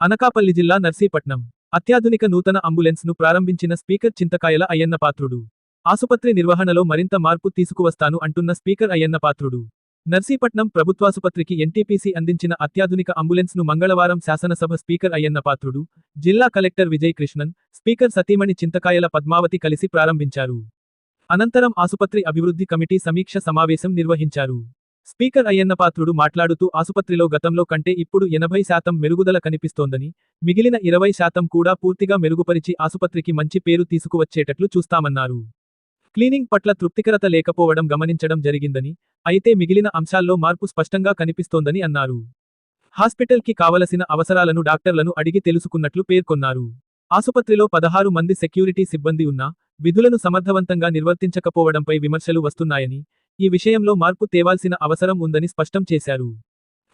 అనకాపల్లి జిల్లా నర్సీపట్నం. అత్యాధునిక నూతన అంబులెన్స్ను ప్రారంభించిన స్పీకర్ చింతకాయల అయ్యన్నపాత్రుడు ఆసుపత్రి నిర్వహణలో మరింత మార్పు తీసుకువస్తాను అంటున్న స్పీకర్ అయ్యన్న పాత్రుడు. నర్సీపట్నం ప్రభుత్వాసుపత్రికి ఎన్టీపీసీ అందించిన అత్యాధునిక అంబులెన్స్ను మంగళవారం శాసనసభ స్పీకర్ అయ్యన్న పాత్రుడు జిల్లా కలెక్టర్ విజయ్ కృష్ణన్ స్పీకర్ సతీమణి చింతకాయల పద్మావతి కలిసి ప్రారంభించారు. అనంతరం ఆసుపత్రి అభివృద్ధి కమిటీ సమీక్ష సమావేశం నిర్వహించారు. స్పీకర్ అయ్యన్న పాత్రుడు మాట్లాడుతూ ఆసుపత్రిలో గతంలో కంటే ఇప్పుడు ఎనభై శాతం మెరుగుదల కనిపిస్తోందని మిగిలిన ఇరవై శాతం కూడా పూర్తిగా మెరుగుపరిచి ఆసుపత్రికి మంచి పేరు తీసుకువచ్చేటట్లు చూస్తామన్నారు. క్లీనింగ్ పట్ల తృప్తికరత లేకపోవడం గమనించడం జరిగిందని అయితే మిగిలిన అంశాల్లో మార్పు స్పష్టంగా కనిపిస్తోందని అన్నారు. హాస్పిటల్కి కావలసిన అవసరాలను డాక్టర్లను అడిగి తెలుసుకున్నట్లు పేర్కొన్నారు. ఆసుపత్రిలో పదహారు మంది సెక్యూరిటీ సిబ్బంది ఉన్నా విధులను సమర్థవంతంగా నిర్వర్తించకపోవడంపై విమర్శలు వస్తున్నాయని ఈ విషయంలో మార్పు తేవాల్సిన అవసరం ఉందని స్పష్టం చేశారు.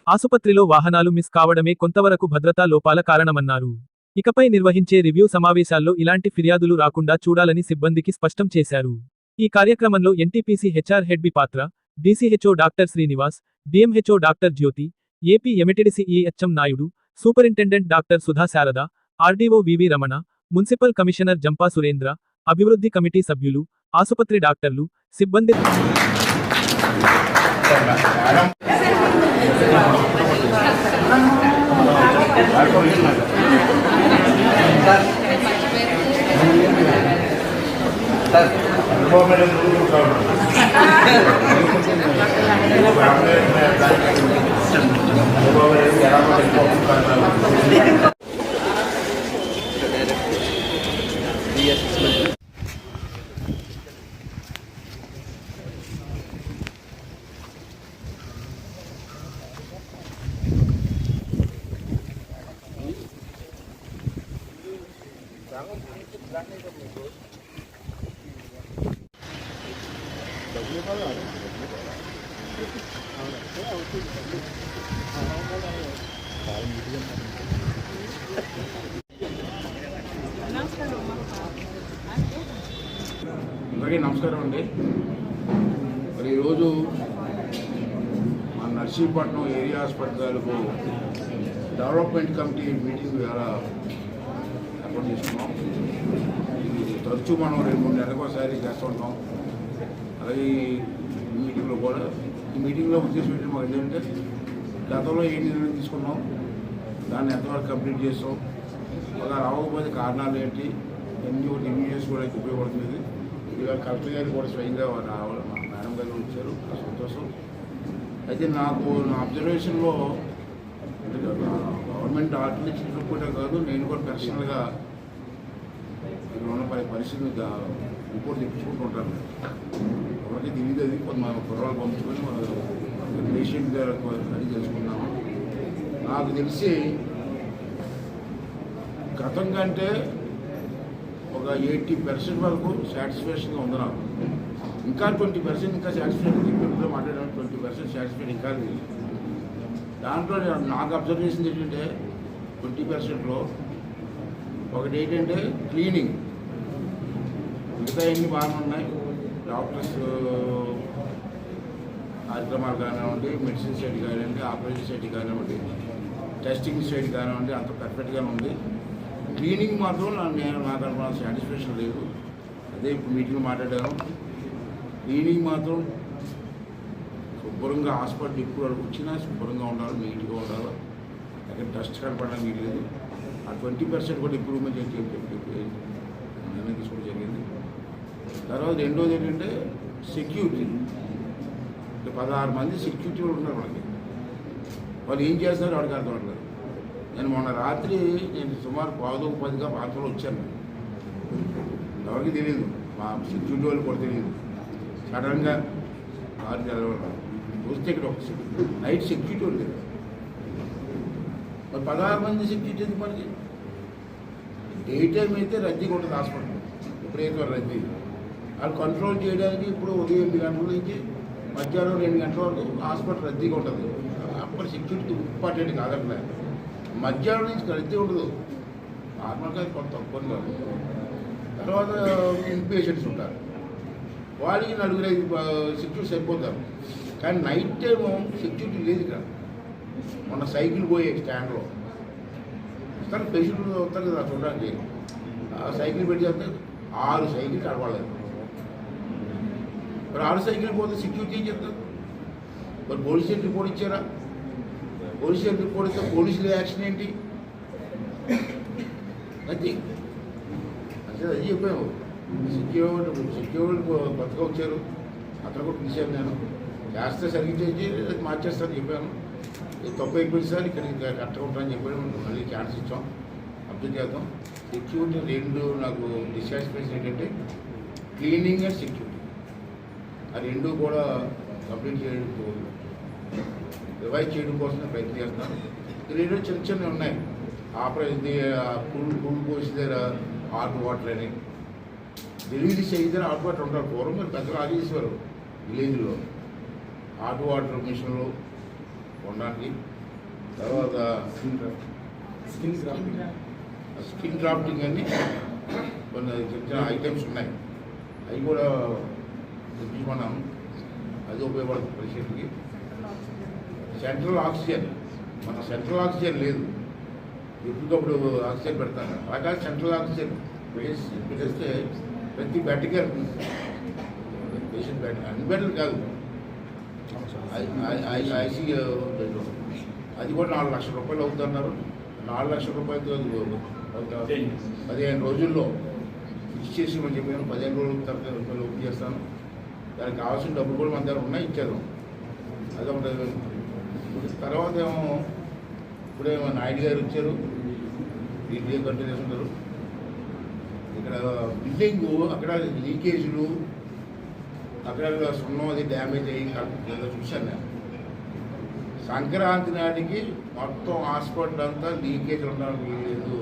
ఆసుపత్రిలో వాహనాలు మిస్ కావడమే కొంతవరకు భద్రతా లోపాల కారణమన్నారు. ఇకపై నిర్వహించే రివ్యూ సమావేశాల్లో ఇలాంటి ఫిర్యాదులు రాకుండా చూడాలని సిబ్బందికి స్పష్టం చేశారు. ఈ కార్యక్రమంలో NTPC HR head B Patra DCHO doctor Srinivas DMHO doctor Jyothi AP ఎమిటిడిసి EHM Naidu superintendent doctor Sudha Sarada RDO VV Ramana municipal commissioner Jampa Surendra అభివృద్ధి కమిటీ సభ్యులు ఆసుపత్రి డాక్టర్లు సిబ్బంది Gracias. అందరికీ నమస్కారం అండి. మరి ఈరోజు మా నర్సీపట్నం ఏరియా హాస్పిటల్కు డెవలప్మెంట్ కమిటీ మీటింగ్ ద్వారా ఏర్పాటు చేసుకున్నాం. ఇది తరచూ మనం రెండు మూడు నెలలకోసారి చేస్తుంటాం అలాగే ఈ మీటింగ్లో కూడా. ఈ మీటింగ్లో ఉద్దేశం ఏంటి మాకు ఏంటంటే గతంలో ఏ నిర్ణయం తీసుకున్నాం దాన్ని ఎంతవరకు కంప్లీట్ చేస్తాం అలా రావకపోతే కారణాలు ఏంటి ఎన్ని ఒకటి రివ్యూ చేసుకోవడానికి ఉపయోగపడుతుంది ఇవాళ కలెక్టర్ గారు కూడా స్వయంగా రావాలి మా మేడం గారు వచ్చారు సంతోషం. అయితే నాకు నా అబ్జర్వేషన్లో గవర్నమెంట్ ఆర్గనైజేషన్ కూడా కాదు నేను కూడా పర్సనల్గా ఇక్కడ ఉన్న పరి పరిస్థితిని రిపోర్ట్ తెప్పించుకుంటూ ఉంటారు ఎవరికి తెలియదు అది కొంత మన కుర్రాలు పంపించుకొని మన పేషెంట్ గారు అది తెలుసుకున్నాము నాకు తెలిసి గతం కంటే ఒక ఎయిటీ పర్సెంట్ వరకు సాటిస్ఫాక్షన్గా ఉంది నాకు. ఇంకా ట్వంటీ పర్సెంట్ ఇంకా సాటిస్ఫాక్షన్ ఇప్పుడు మాట్లాడాను ట్వంటీ పర్సెంట్ సాటిస్ఫాక్షన్ ఇంకా లేదు. దాంట్లో నాకు అబ్జర్వ్ చేసింది ఏంటంటే ట్వంటీ పర్సెంట్లో ఒకటి ఏంటంటే క్లీనింగ్ మిగతా అన్ని బాగానే ఉన్నాయి డాక్టర్స్ కార్యక్రమాలు కానివ్వండి మెడిసిన్ సైడ్ కానివ్వండి ఆపరేషన్ సైడ్ కానివ్వండి టెస్టింగ్ సైడ్ కానివ్వండి అంత పర్ఫెక్ట్గానే ఉంది క్లీనింగ్ మాత్రం నేను నాకు అనుకున్న సాటిస్ఫాక్షన్ లేదు అదే ఇప్పుడు మీటింగ్ మాట్లాడాను క్లీనింగ్ మాత్రం శుభ్రంగా హాస్పిటల్ ఇప్పుడు వరకు వచ్చినా శుభ్రంగా ఉండాలి నీట్గా ఉండాలి అక్కడ డస్ట్ కనపడడానికి లేదు ఆ ట్వంటీ పర్సెంట్ కూడా ఇంప్రూవ్మెంట్ చేసి నిర్ణయం తీసుకోవడం జరిగింది తర్వాత రెండోది ఏంటంటే సెక్యూరిటీ అంటే పదహారు మంది సెక్యూరిటీ వాళ్ళు ఉన్నారు మనకి వాళ్ళు ఏం చేస్తారో వాడికి అర్థం అవ్వట్లేదు. నేను మొన్న రాత్రి నేను సుమారు పాదు పదిగా పాత్రలో వచ్చాను. ఎవరికి తెలియదు మా సెక్యూరిటీ వాళ్ళు కూడా తెలియదు సడన్గా కారు చదవడం వస్తే ఇక్కడ ఒక సెక్యూరిటీ నైట్ సెక్యూరిటీ వాళ్ళు మరి పదహారు మంది సెక్యూరిటీ ఎందుకు మనకి? డే టైం అయితే రద్దీగా ఉంటుంది హాస్పిటల్. విపరీతమైన రద్దీ. వాళ్ళు కంట్రోల్ చేయడానికి ఇప్పుడు ఉదయం ఎనిమిది గంటల నుంచి మధ్యాహ్నం రెండు గంటల వరకు హాస్పిటల్ రద్దీగా ఉంటుంది. అప్పుడు సెక్యూరిటీ ఇంపార్టెంట్ కాదట్లే. మధ్యాహ్నం నుంచి రద్దీ ఉండదు. నార్మల్గా కొంత తక్కువ తర్వాత ఇన్పేషెంట్స్ ఉంటారు. వాళ్ళకి నలుగురు ఐదు సెక్యూరిటీ సరిపోతారు. కానీ నైట్ టైం సెక్యూరిటీ లేదు ఇక్కడ. మొన్న సైకిల్ పోయే స్టాండ్లో వస్తారు పేషెంట్ వస్తారు కదా చూడడానికి. ఆ సైకిల్ పెట్టి చేస్తే ఆరు సైకిల్ కడపలేదు మరి ఆరు సైకిల్ పోతే సెక్యూరిటీ ఏం చెప్తారు? మరి పోలీస్ రిపోర్ట్ ఇచ్చారా? పోలీస్ రిపోర్ట్ ఇస్తే పోలీసుల యాక్షన్ ఏంటి? అది అసలు అది చెప్పాము. సెక్యూర్ సెక్యూరిటీ కొత్తగా వచ్చారు. అక్కడ కూడా పిలిచాను నేను. చేస్తే సరిగ్గా అది మార్చేస్తాను చెప్పాను తప్పు అయిపోయింది సార్? ఇక్కడ ఇంకా కరెక్ట్గా ఉంటారని చెప్పాడు. మళ్ళీ ఛాన్స్ ఇచ్చాం. అప్డేట్ చేద్దాం. సెక్యూరిటీ రెండు నాకు డిస్సాటిస్ఫాక్షన్ ఏంటంటే క్లీనింగ్ అండ్ సెక్యూరిటీ ఆ రెండు కూడా కంప్లీట్ చేయడం రివైజ్ చేయడం కోసం ప్రయత్నం చేస్తున్నాను ఈ రెండు చిన్న చిన్నవి ఉన్నాయి. ఆపరేషన్ పుల్ పుల్ కోసి దగ్గర హాట్ వాటర్ అని. డెలివరీ చేయితే హాట్ వాటర్ ఉంటారు. పూర్వం మీరు పెద్దలు ఆగి చేసేవారు విలేజ్లో. హాట్ వాటర్ మిషన్లు ఉండడానికి. తర్వాత స్కిన్ గ్రాఫింగ్ స్కిన్ డ్రాఫ్టింగ్ అని కొన్ని చిన్న చిన్న ఐటమ్స్ ఉన్నాయి. అవి కూడా మనం అది ఉపయోగపడుతుంది పేషెంట్కి సెంట్రల్ ఆక్సిజన్ మన సెంట్రల్ ఆక్సిజన్ లేదు. ఎప్పటికప్పుడు ఆక్సిజన్ పెడతాను అలాగా సెంట్రల్ ఆక్సిజన్ వేసి పెట్టేస్తే ప్రతి బెడ్కి వెళ్తుంది. పేషెంట్ బెడ్ అన్ని బెడ్లు కాదు. ఐసీయూ బెడ్ అది కూడా నాలుగు లక్షల రూపాయలు అవుతున్నారు. నాలుగు లక్షల రూపాయలతో పదిహేను రోజుల్లో. ఫిక్స్ చేసి మనం చెప్పాను పదిహేను రోజుల తర్వాత రూపాయలు చేస్తాను. దానికి కావాల్సిన డబ్బులు కూడా మన దగ్గర ఉన్నాయి ఇచ్చారు అదొకటి తర్వాత ఏమో ఇప్పుడేమో నాయుడు గారు వచ్చారు. డీటీఏ కంటిన్యూ చేస్తున్నారు ఇక్కడ బిల్డింగ్ అక్కడ లీకేజీలు అక్కడ సున్నం అది డ్యామేజ్ అయ్యి ఏదో చూశాను నేను. సంక్రాంతి నాటికి మొత్తం హాస్పిటల్ అంతా లీకేజ్ ఉండడానికి లేదు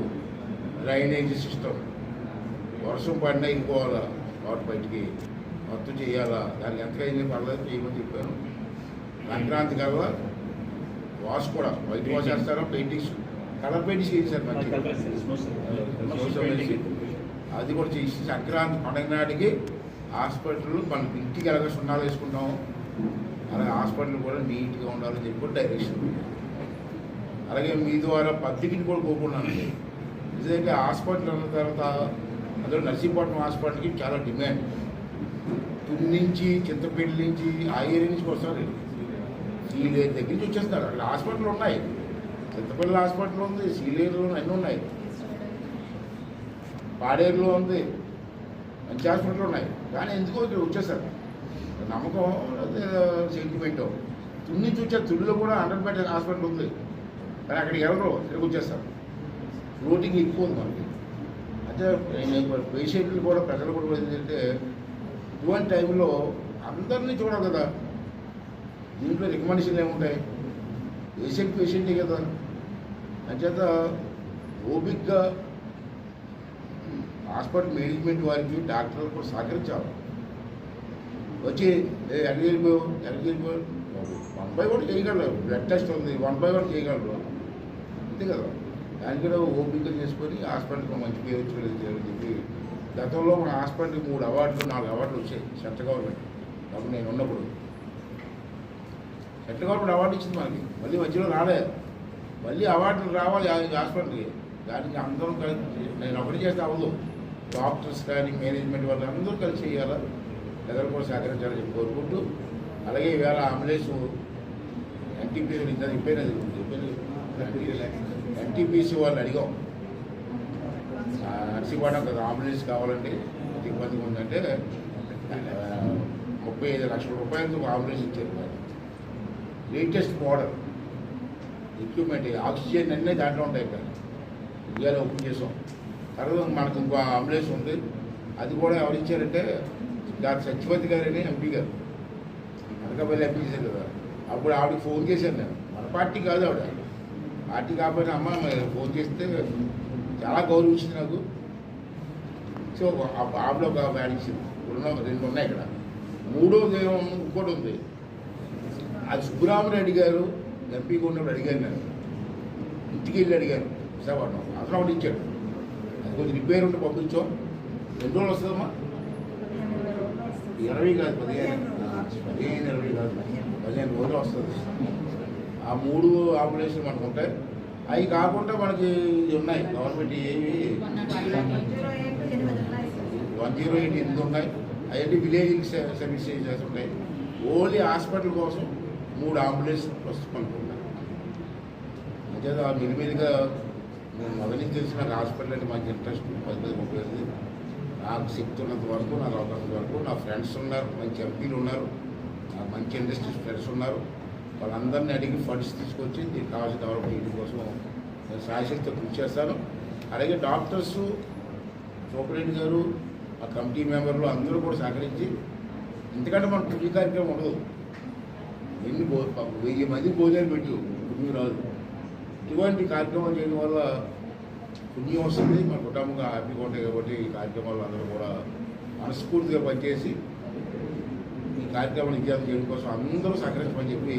డ్రైనేజ్ సిస్టమ్. వర్షం పడినా ఇంకోవాలి వాటి బయటికి? మొత్తం చేయాలా? దానికి ఎంత అయింది పర్లేదు చేయమని చెప్పాను. సంక్రాంతి కల్లా వాష్ కూడా వైట్ వాష్ చేస్తారా పెయింటింగ్స్? కలర్ పెయింటింగ్స్ చేశారు మంచి అది కూడా చేసి సంక్రాంతి పండగ నాటికి హాస్పిటల్ మన ఇంటికి ఎలాగ సున్నాలు వేసుకుంటాము. అలాగే హాస్పిటల్ కూడా నీట్గా ఉండాలని చెప్పి డైరెక్షన్ అలాగే మీ ద్వారా పబ్లిక్ని కూడా కోరుకున్నాను నిజంగా హాస్పిటల్ అన్న తర్వాత అందులో నర్సీపట్నం హాస్పిటల్కి చాలా డిమాండ్. తుని నుంచి చింతపేట నుంచి ఆ ఏరియా నుంచి వస్తారు. సీలేరు దగ్గర నుంచి వచ్చేస్తారు. అక్కడ హాస్పిటల్ ఉన్నాయి. చింతపల్లి హాస్పిటల్ ఉంది సీలేరులో అన్నీ ఉన్నాయి. పాడేరులో ఉంది. మంచి హాస్పిటల్ ఉన్నాయి. కానీ ఎందుకో ఇక్కడ వచ్చేసారు. నమ్మకం అదే సెంటిమెంట్ తుని నుంచి వచ్చే తుడిలో కూడా హండ్రెడ్ బెడ్ హాస్పిటల్ ఉంది. కానీ అక్కడికి ఎవరు ఇక్కడికి వచ్చేస్తారు. ఫ్లోటింగ్ ఎక్కువ ఉంది మనకి. అంటే పేషెంట్లు కూడా ప్రజలు కూడా ఏంటంటే ఇటువంటి టైంలో అందరినీ చూడాలి కదా. దీంట్లో రికమెండేషన్లు ఏముంటాయి? పేషెంట్ పేషెంటే కదా. అంచేత ఓపిక్గా హాస్పిటల్ మేనేజ్మెంట్ వారికి డాక్టర్లు కూడా సహకరించాలి. వచ్చి "ఏ, ఎక్కడికి వెళ్ళిపోయావు ఎక్కడికి వెళ్ళిపోయావు వన్ బై వన్ చేయగలరు. బ్లడ్ టెస్ట్ ఉంది వన్ బై వన్ చేయగలరు. అంతే కదా. దానికి కూడా ఓపిక్గా చేసుకొని హాస్పిటల్కి మంచి పేరు వచ్చి చెప్పి గతంలో మన హాస్పిటల్కి మూడు అవార్డులు నాలుగు అవార్డులు వచ్చాయి సెంట్రల్ గవర్నమెంట్. అప్పుడు నేను ఉన్నప్పుడు. సెంట్రల్ గవర్నమెంట్ అవార్డు ఇచ్చింది మనకి. మళ్ళీ మధ్యలో రాలేదు. మళ్ళీ అవార్డులు రావాలి ఆ హాస్పిటల్కి. దానికి అందరం కలిసి నేను ఒకటి చేస్తే అవ్వదు. డాక్టర్స్ కానీ మేనేజ్మెంట్ వాళ్ళు అందరూ కలిసి చేయాలా? ప్రజలు కూడా సహకరించాలని చెప్పి కోరుకుంటూ అలాగే ఈవేళ అంబులెన్స్ ఎన్టీపీ ఇంత చెప్పేది ఎన్టీపీసీ వాళ్ళు అడిగాం. ఆ, ఒక కదా అంబులెన్స్ కావాలండి. ఇబ్బందిగా ఉందంటే ముప్పై ఐదు లక్షల రూపాయలతో ఒక అంబులెన్స్ ఇచ్చారు లేటెస్ట్ మోడల్. ఎక్విప్మెంట్ ఆక్సిజన్ అన్నీ దాంట్లో ఉంటాయి ఇక్కడ. ఇండియాలో ఓపెన్ చేసాం. తర్వాత మనకు ఇంకో అంబులెన్స్ ఉంది. అది కూడా ఎవరు ఇచ్చారంటే గారు సత్యవతి గారని ఎంపీ గారు. అనకాపల్లి ఎంపీ చేశారు కదా. అప్పుడు ఆవిడకి ఫోన్ చేశాను నేను. మన పార్టీ కాదు ఆవిడ. పార్టీ కాకపోతే అమ్మ ఫోన్ చేస్తే చాలా గౌరవించింది నాకు. సో ఆ- బాబులో ఒక బ్యాడ్ ఉన్న రెండు ఉన్నాయి ఇక్కడ. మూడో దేవం ఇంకోటి ఉంది. అది సుబ్బరామరెడ్డి గారు ఎంపీగా ఉన్నప్పుడు అడిగాను నేను ఇంటికి వెళ్ళి అడిగాను విశాఖపట్నం అతను ఒకటి ఇచ్చాడు. అది కొంచెం రిపేర్ ఉంటే పంపించాం. రెండు రోజులు వస్తుందమ్మా? ఇరవై కాదు పదిహేను. పదిహేను ఇరవై కాదు. పదిహేను రోజులు వస్తుంది. ఆ మూడు ఆంబులెన్స్లు మనకు ఉంటాయి. అవి కాకుండా మనకి ఇది ఉన్నాయి. గవర్నమెంట్ ఏవి? వన్ జీరో ఎయిట్ ఎనిమిది ఉన్నాయి. అవన్నీ విలేజింగ్ సర్వీస్ చేసేసి ఉంటాయి ఓన్లీ హాస్పిటల్ కోసం మూడు అంబులెన్స్ ప్రస్తుతం ఉన్నాయి అంతేదా మిలిమిలిగా నేను మొదటి నుంచి తెలిసి నాకు హాస్పిటల్ అంటే మాకు ఇంట్రెస్ట్ పద్దెనిమిది ముప్పై ఎనిమిది నాకు శక్తి ఉన్నంత వరకు నాకు అవకాశం వరకు నా ఫ్రెండ్స్ ఉన్నారు మంచి ఎంపీలు ఉన్నారు. నాకు మంచి ఇండస్ట్రీస్ ఫ్రెండ్స్ ఉన్నారు. వాళ్ళందరినీ అడిగి ఫండ్స్ తీసుకొచ్చి దీనికి కావాల్సిన డెవలప్మెంట్ కోసం నేను సాయశక్తితో కృషి చేస్తాను. అలాగే డాక్టర్స్ సూపరింటెండెంట్ గారు ఆ కమిటీ మెంబర్లు అందరూ కూడా సహకరించి ఎందుకంటే మన పుణ్య కార్యక్రమం ఉండదు. ఎన్ని భో వెయ్యి మంది భోజనాలు పెట్టు పుణ్యం రాదు. ఇటువంటి కార్యక్రమాలు చేయడం వల్ల పుణ్యం వస్తుంది మన కుటుంబంగా హ్యాపీగా ఉంటాయి కాబట్టి ఈ కార్యక్రమాలు అందరూ కూడా మనస్ఫూర్తిగా పనిచేసి ఈ కార్యక్రమాలు విజయం చేయడం కోసం అందరూ సహకరించమని చెప్పి